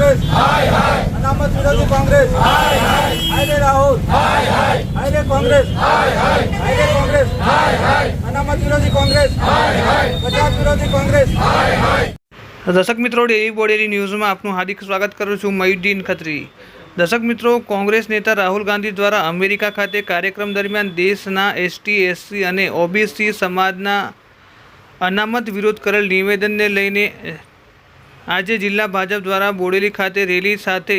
કોંગ્રેસ. અનામત વિરોધી કોંગ્રેસ. હાય રાહુલ. કોંગ્રેસ. કોંગ્રેસ. અનામત વિરોધી કોંગ્રેસ. ગુજરાત વિરોધી કોંગ્રેસ. દર્શક મિત્રો ડેરી બોડેરી ન્યૂઝમાં આપનું હાર્દિક સ્વાગત કરું છું મયુદ્દીન ખત્રી. દર્શક મિત્રો કોંગ્રેસ નેતા રાહુલ ગાંધી દ્વારા અમેરિકા ખાતે કાર્યક્રમ દરમિયાન દેશના એસટી એસસી અને ઓબીસી સમાજના અનામત વિરોધ કરેલ નિવેદનને લઈને આજે જિલ્લા ભાજપ દ્વારા બોડેલી ખાતે રેલી સાથે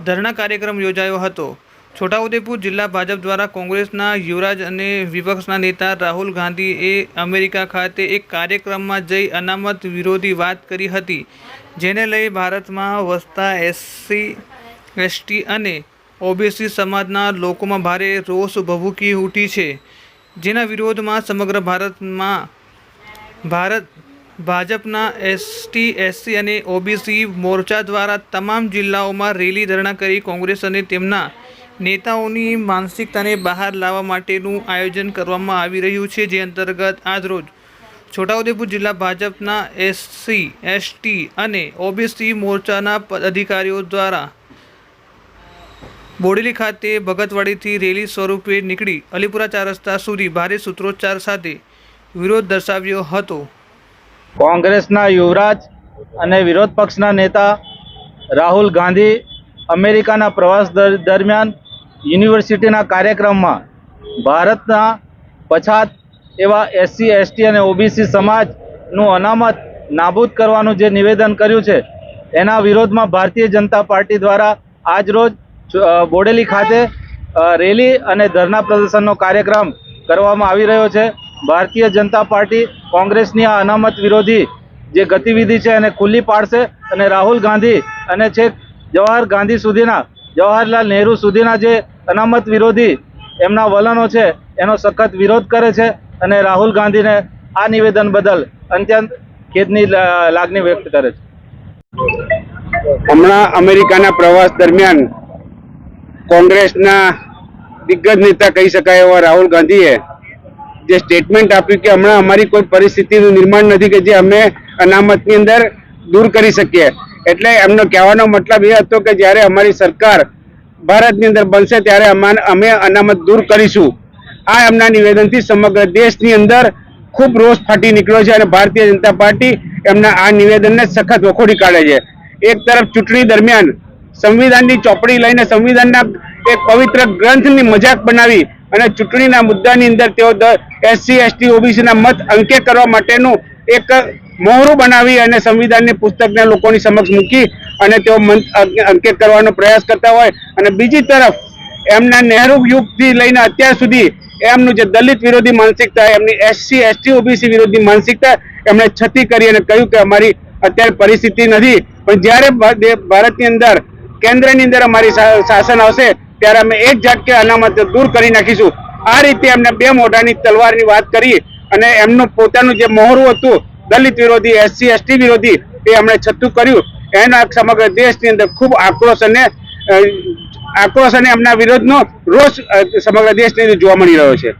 ધરણા કાર્યક્રમ યોજાયો હતો. છોટાઉદેપુર જિલ્લા ભાજપ દ્વારા કોંગ્રેસના યુવરાજ અને વિપક્ષના નેતા રાહુલ ગાંધીએ અમેરિકા ખાતે એક કાર્યક્રમમાં જઈ અનામત વિરોધી વાત કરી હતી, જેને લઈ ભારતમાં વસતા એસસી એસટી અને ઓબીસી સમાજના લોકોમાં ભારે રોષ ભભૂકી ઉઠી છે. જેના વિરોધમાં સમગ્ર ભારતમાં ભારત ભાજપના એસટી, એસસી અને ઓબીસી મોરચા દ્વારા તમામ જિલ્લાઓમાં રેલી ધરણા કરી કોંગ્રેસ અને તેમના નેતાઓની માનસિકતાને બહાર લાવવા માટેનું આયોજન કરવામાં આવી રહ્યું છે, જે અંતર્ગત આજરોજ છોટાઉદેપુર જિલ્લા ભાજપના એસસી, એસટી અને ઓબીસી મોરચાના અધિકારીઓ દ્વારા બોડેલી ખાતે ભગતવાડીથી રેલી સ્વરૂપે નીકળી અલીપુરા ચાર રસ્તા સુધી ભારે સૂત્રોચ્ચાર સાથે વિરોધ દર્શાવ્યો હતો. કોંગ્રેસના યુવરાજ અને વિરોધ પક્ષના નેતા રાહુલ ગાંધી અમેરિકાના પ્રવાસ દર- દરમિયાન યુનિવર્સિટીના કાર્યક્રમમાં ભારતના પછાત એવા એસસી, એસટી અને ઓબીસી સમાજનું અનામત નાબૂદ કરવાનું જે નિવેદન કર્યું છે, એના વિરોધમાં ભારતીય જનતા પાર્ટી દ્વારા આજરોજ બોડેલી ખાતે રેલી અને ધરના પ્રદર્શનનો કાર્યક્રમ કરવામાં આવી રહ્યો છે. ભારતીય જનતા પાર્ટી કોંગ્રેસની આ અનામત વિરોધી જે ગતિવિધિ છે એને ખુલ્લી પાડશે અને રાહુલ ગાંધી અને છેક જવાહર ગાંધી સુધીના, જવાહરલાલ નહેરુ સુધીના જે અનામત વિરોધી એમના વલણો છે, એનો સખત વિરોધ કરે છે અને રાહુલ ગાંધીને આ નિવેદન બદલ અત્યંત ખેદની લાગણી વ્યક્ત કરે છે. હમણાં અમેરિકાના પ્રવાસ દરમિયાન કોંગ્રેસના દિગ્ગજ નેતા કહી શકાય એવા રાહુલ ગાંધીએ જે સ્ટેટમેન્ટ આપ્યું કે હમણાં અમારી કોઈ પરિસ્થિતિનું નિર્માણ નથી કે જે અમે અનામતની અંદર દૂર કરી શકીએ. એટલે એમનો કહેવાનો મતલબ એ હતો કે જ્યારે અમારી સરકાર ભારતની અંદર બનશે ત્યારે અમે અનામત દૂર કરીશું. આ એમના નિવેદનથી સમગ્ર દેશની અંદર ખૂબ રોષ ફાટી નીકળ્યો છે અને ભારતીય જનતા પાર્ટી એમના આ નિવેદનને સખત વખોડી કાઢે છે. એક તરફ ચૂંટણી દરમિયાન સંવિધાનની ચોપડી લઈને સંવિધાનના એક પવિત્ર ગ્રંથની મજાક બનાવી અને ચૂંટણીના મુદ્દાની અંદર તેઓ એસસી એસટી ઓબીસીના મત અંકે કરવા માટેનું એક મોહરું બનાવી અને સંવિધાનની પુસ્તકને લોકોની સમક્ષ મૂકી અને તેઓ મંત અંકે- કરવાનો પ્રયાસ કરતા હોય. અને બીજી તરફ, એમના નહેરુ યુગથી લઈને અત્યાર સુધી એમનું જે દલિત વિરોધી માનસિકતા, એમની એસસી એસટી ઓબીસી વિરોધી માનસિકતા એમણે છતી કરી અને કહ્યું કે અમારી અત્યારે પરિસ્થિતિ નથી. પણ જ્યારે ભારતની અંદર, કેન્દ્રની અંદર અમારી શાસન આવશે ત્યારે અમે એક ઝાટકે અનામત દૂર કરી નાખીશું. આ રીતે એમને બે મોઢાની તલવારની વાત કરી અને એમનું પોતાનું જે મોહરું હતું, દલિત વિરોધી, એસસી, એસટી વિરોધી, એ એમણે છતું કર્યું. એના સમગ્ર દેશની અંદર ખૂબ આક્રોશ અને આક્રોશ અને એમના વિરોધનો રોષ સમગ્ર દેશની અંદર જોવા મળી રહ્યો છે.